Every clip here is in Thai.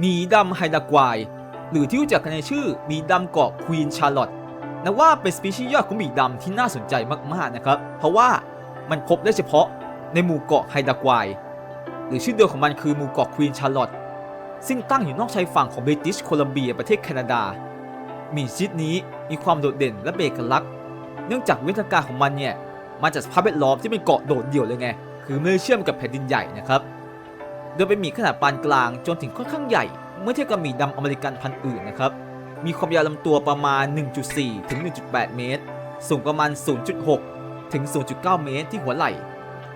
หมีดำไฮดากวาย หรือที่รู้จักกันในชื่อหมีดำเกาะควีนชาร์ลอตนับว่าเป็นสปีชีส์ยอดของหมีดำที่น่าสนใจมากๆนะครับ เพราะว่ามันพบได้เฉพาะในหมู่เกาะไฮดากวายหรือชื่อเดิมของมันคือหมู่เกาะควีนชาร์ลอตซึ่งตั้งอยู่นอกชายฝั่งของบริติชโคลัมเบียประเทศแคนาดาหมีชนิดนี้มีความโดดเด่นและเป็นเอกลักษณ์เนื่องจากวิทยาการของมันเนี่ยมาจากสภาพแวดล้อมที่เป็นเกาะโดดเดี่ยวเลยไง คือไม่เชื่อมกับแผ่นดินใหญ่นะครับ โดยเป็นหมีขนาดปานกลางจนถึงค่อนข้างใหญ่ เมื่อเทียบกับหมีดำอเมริกันพันธุ์อื่นนะครับ มีความยาวลำตัวประมาณ 1.4 ถึง 1.8 เมตร สูงประมาณ 0.6 ถึง 0.9 เมตรที่หัวไหล่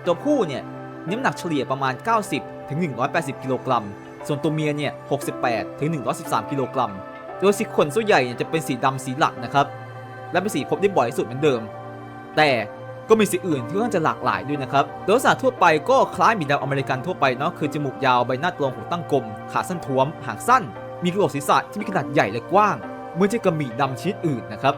ตัวผู้เนี่ยน้ำหนักเฉลี่ยประมาณ 90 ถึง 180 กิโลกรัม ส่วนตัวเมียเนี่ย 68 ถึง 113 กิโลกรัม โดยสีขนส่วนใหญ่จะเป็นสีดำสีหลักนะครับ และเป็นสีพบได้บ่อยที่สุดเหมือนเดิม แต่ ก็มีสีอื่นที่ค่อนข้างจะหลากหลายด้วยนะครับโดยลักษณะทั่วไปก็คล้ายหมีดำอเมริกันทั่วไปเนาะคือจมูกยาวใบหน้าตรงหูตั้งกลม ขาสั้นท้วม หางสั้น มีกระโหลกศีรษะที่มีขนาดใหญ่และกว้าง เมื่อเทียบกับหมีดำชนิดอื่นนะครับ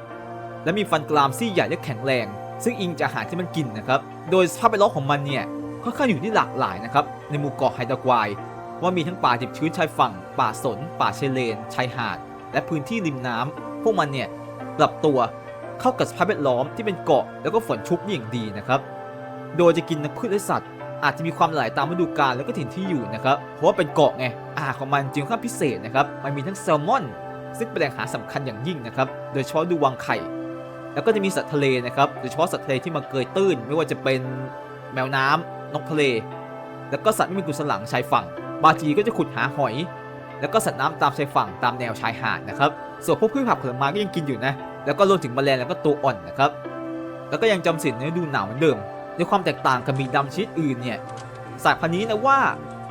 และมีฟันกรามซี่ใหญ่และแข็งแรง ซึ่งอิงจากอาหารที่มันกินนะครับโดยสภาพแวดล้อมของมันเนี่ยค่อนข้างอยู่ที่หลากหลายนะครับในหมู่เกาะไฮดากวายว่ามีทั้งป่าดิบชื้นชายฝั่ง ป่าสน ป่าเชเลน ชายหาด และพื้นที่ริมน้ำพวกมันเนี่ยปรับตัว เข้ากับสภาพแวดล้อมที่เป็นเกาะแล้วก็ฝนชุกอย่างดีนะครับ โดยจะกินทั้งพืชและสัตว์ อาจจะมีความหลากหลายตามฤดูกาลแล้วก็ถิ่นที่อยู่นะครับ เพราะว่าเป็นเกาะไงอาหารของมันจึงค่อนข้างพิเศษนะครับ มันมีทั้งแซลมอน ซึ่งเป็นแหล่งอาหารสำคัญอย่างยิ่งนะครับ โดยเฉพาะดูวังไข่ แล้วก็จะมีสัตว์ทะเลนะครับ โดยเฉพาะสัตว์ทะเลที่มาเกยตื้น ไม่ว่าจะเป็นแมวน้ำนกทะเล แล้วก็สัตว์ไม่มีกุศลังชายฝั่ง บางทีก็จะขุดหาหอย แล้วก็สัตว์น้ำตามชายฝั่งตามแนวชายหาดนะครับ ส่วนพวกพืชผักผลไม้ก็ยังกินอยู่นะ แล้วก็รวมถึงแมลงแล้วก็ตัวอ่อนนะครับ แล้วก็ยังจำสินในฤดูหนาวเหมือนเดิมในความแตกต่างกับหมีดำชนิดอื่นเนี่ยสายพันธุ์นี้นะว่า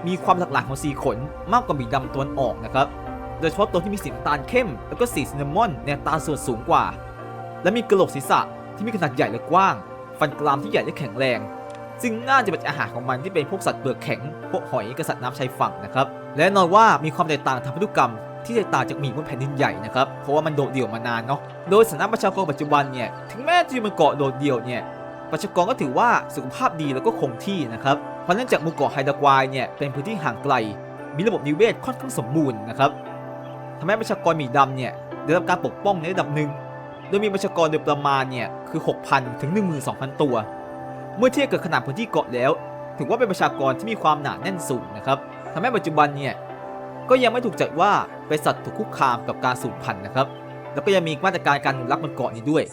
มีความหลากหลายของสีขนมากกว่าหมีดำตะวันออกนะครับ โดยเฉพาะตัวที่มีสีน้ำตาลเข้ม แล้วก็สีซินนามอนแนตาส่วนสูงกว่า และมีกระโหลกศีรษะที่มีขนาดใหญ่และกว้าง ฟันกรามที่ใหญ่และแข็งแรง ซึ่งน่าจะเป็นอาหารของมันที่เป็นพวกสัตว์เปลือกแข็ง พวกหอยกับสัตว์น้ำชายฝั่งนะครับ และน่นอนว่ามีความแตกต่างทางพันธุกรรม ที่แตกต่างจากหมีบนแผ่นดินใหญ่นะครับ เพราะว่ามันโดดเดี่ยวมานานเนาะ โดยสถานะประชากรปัจจุบันเนี่ย ถึงแม้จะอยู่บนเกาะโดดเดี่ยวเนี่ย ประชากรก็ถือว่าสุขภาพดีแล้วก็คงที่นะครับ เพราะเนื่องจากหมู่เกาะไฮดรากวายเนี่ย เป็นพื้นที่ห่างไกล มีระบบนิเวศค่อนข้างสมบูรณ์นะครับทำให้ประชากรหมีดำเนี่ยได้รับการปกป้องในระดับหนึ่ง โดยมีประชากรโดยประมาณเนี่ยคือ 6,000 ถึง 12,000 ตัว เมื่อเทียบกับขนาดพื้นที่เกาะแล้ว ถือว่าเป็นประชากรที่มีความหนาแน่นสูงนะครับทำให้ปัจจุบันเนี่ย ก็ยังไม่ถูกจัดว่าเป็นสัตว์ถูกคุกคามกับการสูญพันธุ์นะครับ แล้วก็ยังมีมาตรการการอนุรักษ์บนเกาะนี้ด้วย